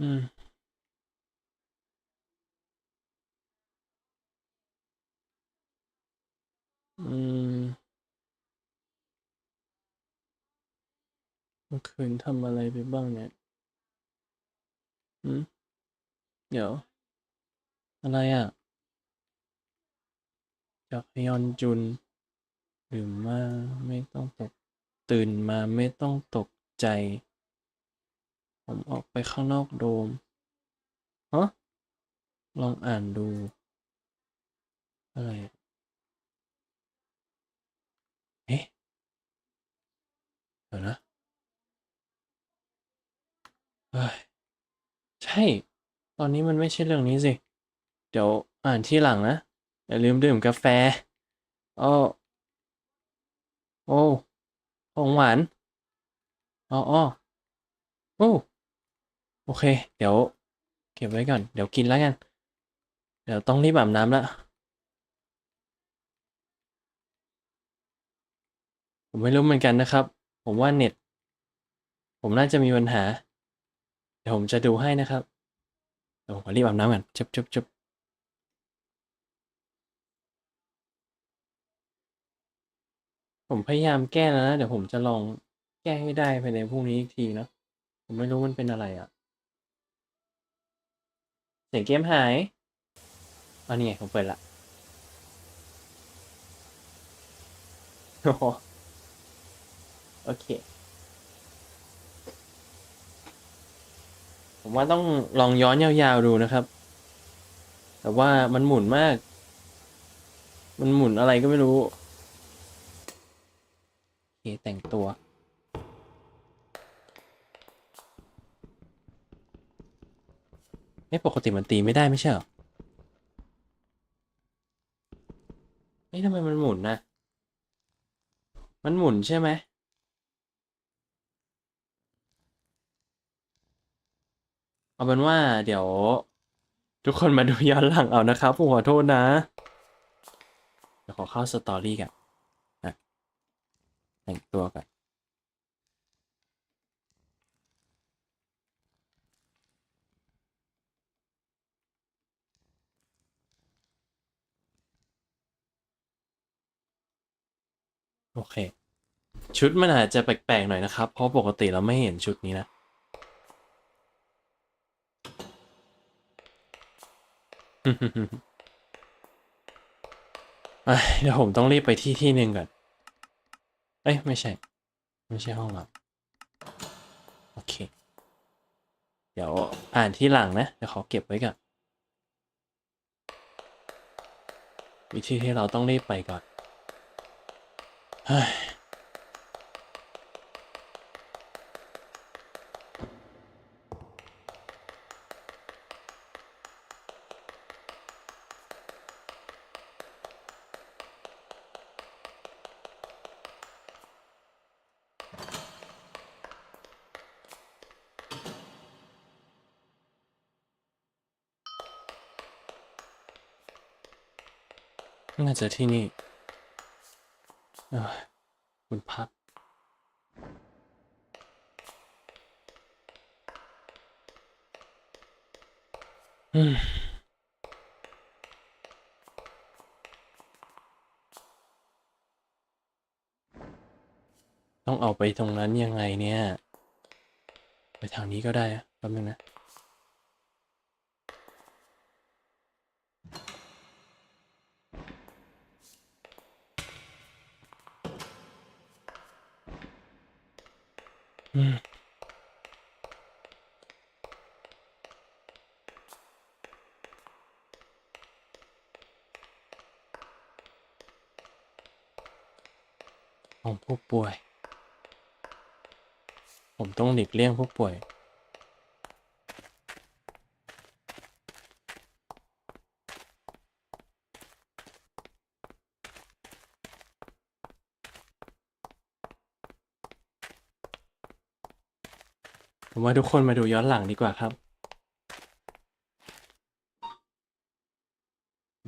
อืมอืมเมื่อคืนทำอะไรไปบ้างเนี่ยอืมเดี๋ยว อะไรอะ จากฮยอนจุนตื่นมาไม่ต้องตก ตื่นมาไม่ต้องตกใจ ผมออกไปข้างนอกโดมฮะลองอ่านดู อะไรเอ๊ะเดี๋ยวนะเฮ้ยใช่ ตอนนี้มันไม่ใช่เรื่องนี้สิ เดี๋ยวอ่านที่หลังนะ อย่าลืมดื่มกาแฟอ้อโอ้ของหวานอ๋ออ้อโอ้ โอเค เดี๋ยว เก็บไว้ก่อน เดี๋ยวกินแล้วกัน เดี๋ยวต้องรีบอาบน้ำละ ผมไม่รู้เหมือนกันนะครับ ผมว่าเน็ต ผมน่าจะมีปัญหา เดี๋ยวผมจะดูให้นะครับ เดี๋ยวผมขอรีบอาบน้ำก่อนจุบจุบจุบผมพยายามแก้แล้วนะ เดี๋ยวผมจะลองแก้ให้ได้ภายในพรุ่งนี้อีกทีเนาะผมไม่รู้มันเป็นอะไรอะ่ะ เสียงเกมหายอันนี้ไงผมเปิดละโอ้โหโอเค ผมว่าต้องลองย้อนยาวๆดูนะครับ แต่ว่ามันหมุนมาก มันหมุนอะไรก็ไม่รู้ โอเค แต่งตัว ไม่ปกติมันตีไม่ได้ไม่ใช่เหรอเอ๊ะทำไมมันหมุนนะ มันหมุนใช่ไหมเอาเป็นว่าเดี๋ยว ทุกคนมาดูย้อนหลังเอานะครับผมขอโทษนะเดี๋ยวขอเข้าสตอรี่กันนะแต่งตัวกัน โอเค ชุดมันอาจจะแปลกๆหน่อยนะครับ เพราะปกติเราไม่เห็นชุดนี้นะเอ้ยเดี๋ยวผมต้องรีบไปที่ที่หนึ่งก่อน เอ้ย ไม่ใช่ ไม่ใช่ห้องเราโอเค เดี๋ยวอ่านที่หลังนะ เดี๋ยวขอเก็บไว้ก่อน วิธีที่เราต้องรีบไปก่อน เฮ้ยน่าจะที่นี่เอ้ย คุณพัก อืมต้องเอาไปตรงนั้นยังไงเนี่ย ไปทางนี้ก็ได้แป๊บนึงนะ ของผู้ป่วย ผมต้องหลีกเลี่ยงผู้ป่วย ว่าทุกคนมาดูย้อนหลังดีกว่าครับ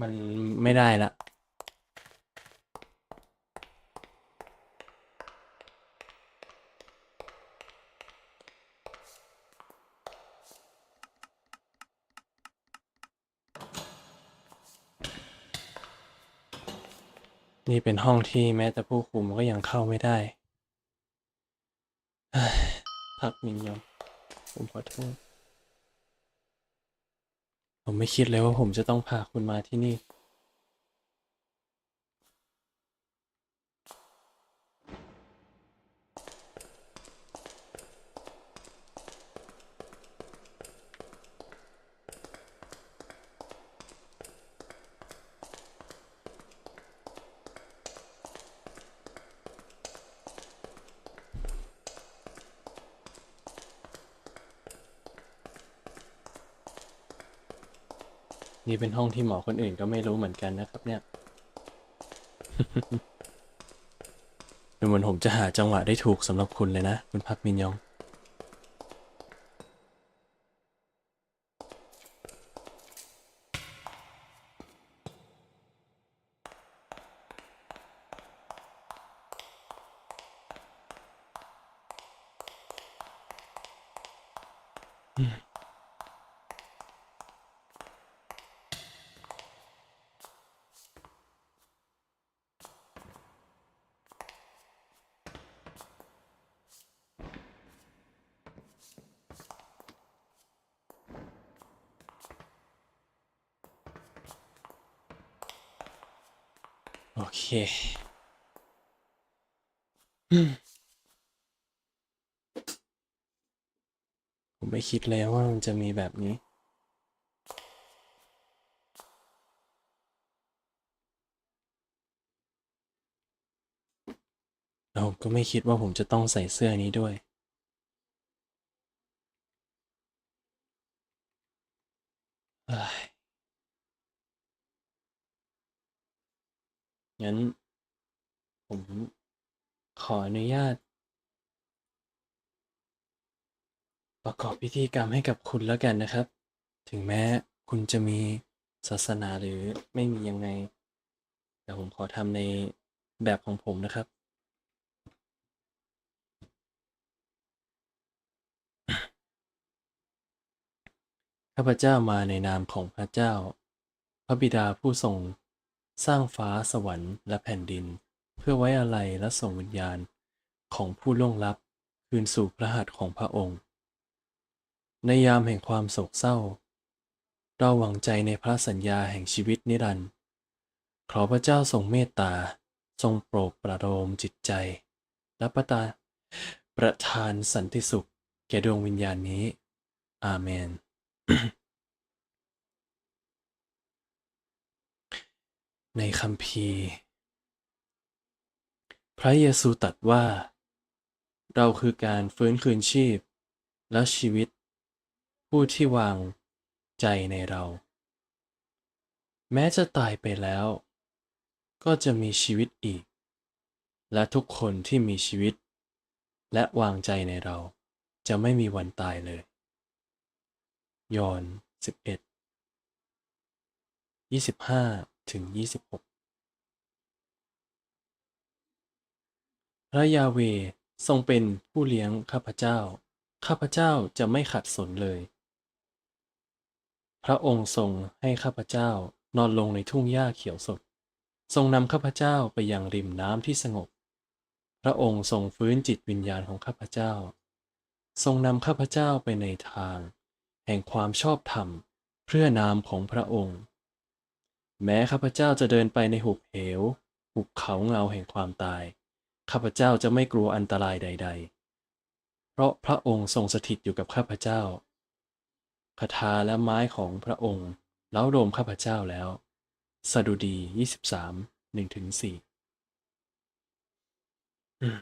มันไม่ได้ละนี่เป็นห้องที่แม้แต่ผู้คุมก็ยังเข้าไม่ได้พักมินยอง ผมขอโทษ ผมไม่คิดเลยว่าผมจะต้องพาคุณมาที่นี่ นี่เป็นห้องที่หมอคนอื่นก็ไม่รู้เหมือนกันนะครับเนี่ย ดูเหมือนผมจะหาจังหวะได้ถูกสำหรับคุณเลยนะ คุณพักมินยองโอ เคผมไม่คิดเลยว่ามันจะมีแบบนี้แล้วผมก็ไม่คิดว่าผมจะต้องใส่เสื้อนี้ด้วย เอ้ย งั้น ผมขออนุญาต ประกอบพิธีกรรมให้กับคุณแล้วกันนะครับ ถึงแม้คุณจะมีศาสนาหรือไม่มียังไง แต่ผมขอทำในแบบของผมนะครับข้าพเจ้ามาในนามของพระเจ้า พระบิดาผู้ทรง สร้างฟ้าสวรรค์และแผ่นดิน เพื่อไว้อาลัยและส่งวิญญาณของผู้ล่วงลับคืนสู่พระหัตถ์ของพระองค์ ในยามแห่งความโศกเศร้า เราหวังใจในพระสัญญาแห่งชีวิตนิรันดร์ขอพระเจ้าทรงเมตตา ทรงโปรดประโลมจิตใจ และประทานประทานสันติสุข แก่ดวงวิญญาณนี้ อาเมน ในคัมภีร์ พระเยซูตรัสว่า เราคือการฟื้นคืนชีพ และชีวิต ผู้ที่วางใจในเรา แม้จะตายไปแล้ว ก็จะมีชีวิตอีก และทุกคนที่มีชีวิต และวางใจในเราจะไม่มีวันตายเลย ยอห์น11 25 ถึง 26 พระยาเวทรงเป็นผู้เลี้ยงข้าพเจ้า ข้าพเจ้าจะไม่ขัดสนเลย พระองค์ทรงให้ข้าพเจ้านอนลงในทุ่งหญ้าเขียวสด ทรงนำข้าพเจ้าไปยังริมน้ำที่สงบ พระองค์ทรงฟื้นจิตวิญญาณของข้าพเจ้า ทรงนำข้าพเจ้าไปในทาง แห่งความชอบธรรม เพื่อนามของพระองค์ แม้ข้าพเจ้าจะเดินไปในหุบเหว หุบเขาเงาแห่งความตาย ข้าพเจ้าจะไม่กลัวอันตรายใด ๆ เพราะพระองค์ทรงสถิตอยู่กับข้าพเจ้าคาถาและไม้ของพระองค์เล้าโดมข้าพเจ้าแล้ว สดุดี 23 1ถึง4อืม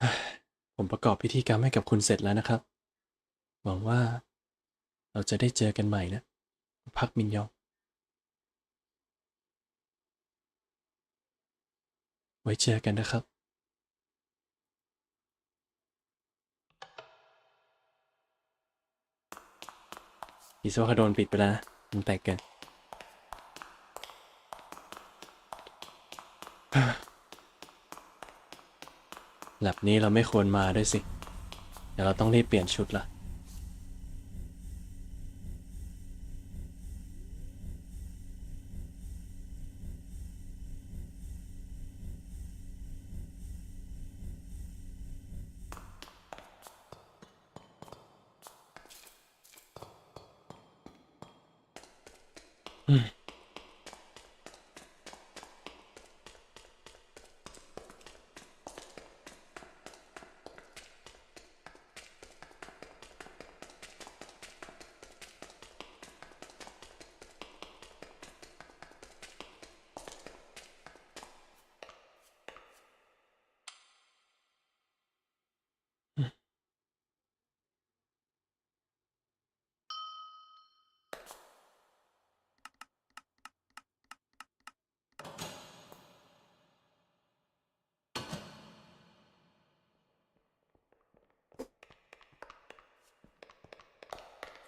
เฮ้ยผมประกอบพิธีกรรมให้กับคุณเสร็จแล้วนะครับ หวังว่าเราจะได้เจอกันใหม่นะ พักมินยองไว้เจอกันนะครับอีโซคาโดนปิดไปแล้วนะมันแปลกกินแลบนี้เราไม่ควรมาด้วยสิ เดี๋ยวเราต้องรีบเปลี่ยนชุดละ อื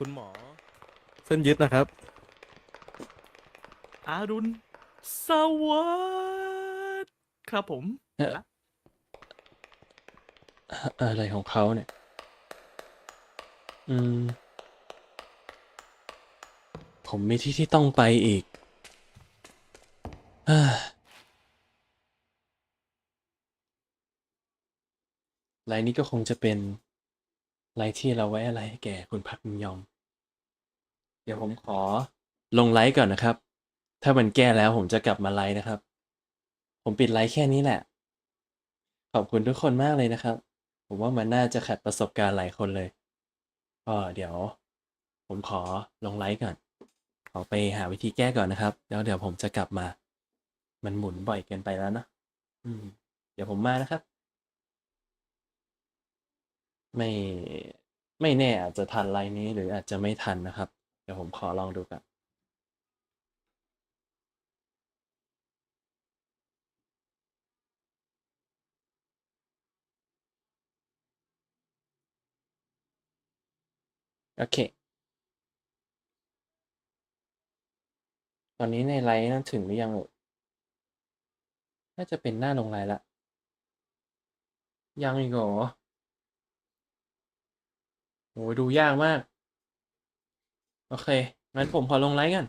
คุณหมอ เส้นยึดนะครับ อารุณสวัสดิ์ครับผม เอ่อ อะไรของเขาเนี่ย อืม ผมมีที่ที่ต้องไปอีกเอ้อไลน์นี้ก็คงจะเป็นไลน์ที่เราไว้อะไรให้แก่คุณพักมินยองเดี๋ยวผมขอลงไลฟ์ก่อนนะครับ ถ้ามันแก้แล้วผมจะกลับมาไลฟ์นะครับ ผมปิดไลฟ์แค่นี้แหละ ขอบคุณทุกคนมากเลยนะครับ ผมว่ามันน่าจะขัดประสบการณ์หลายคนเลยก็เดี๋ยว ผมขอลงไลฟ์ก่อน ขอไปหาวิธีแก้ก่อนนะครับ แล้วเดี๋ยวผมจะกลับมา มันหมุนบ่อยเกินไปแล้วเนะอืม เดี๋ยวผมมานะครับ ไม่ไม่แน่อาจจะทันไลน์นี้หรืออาจจะไม่ทันนะครับ ดี๋ยวผมขอลองดูก่อนโอเค ตอนนี้ในไลน์นั้นถึงหรือยังน่าจะเป็นหน้าลงไลน์ละ ยังอีกเหรอโหดูยากมาก โอเค งั้นผมขอลงไลน์กัน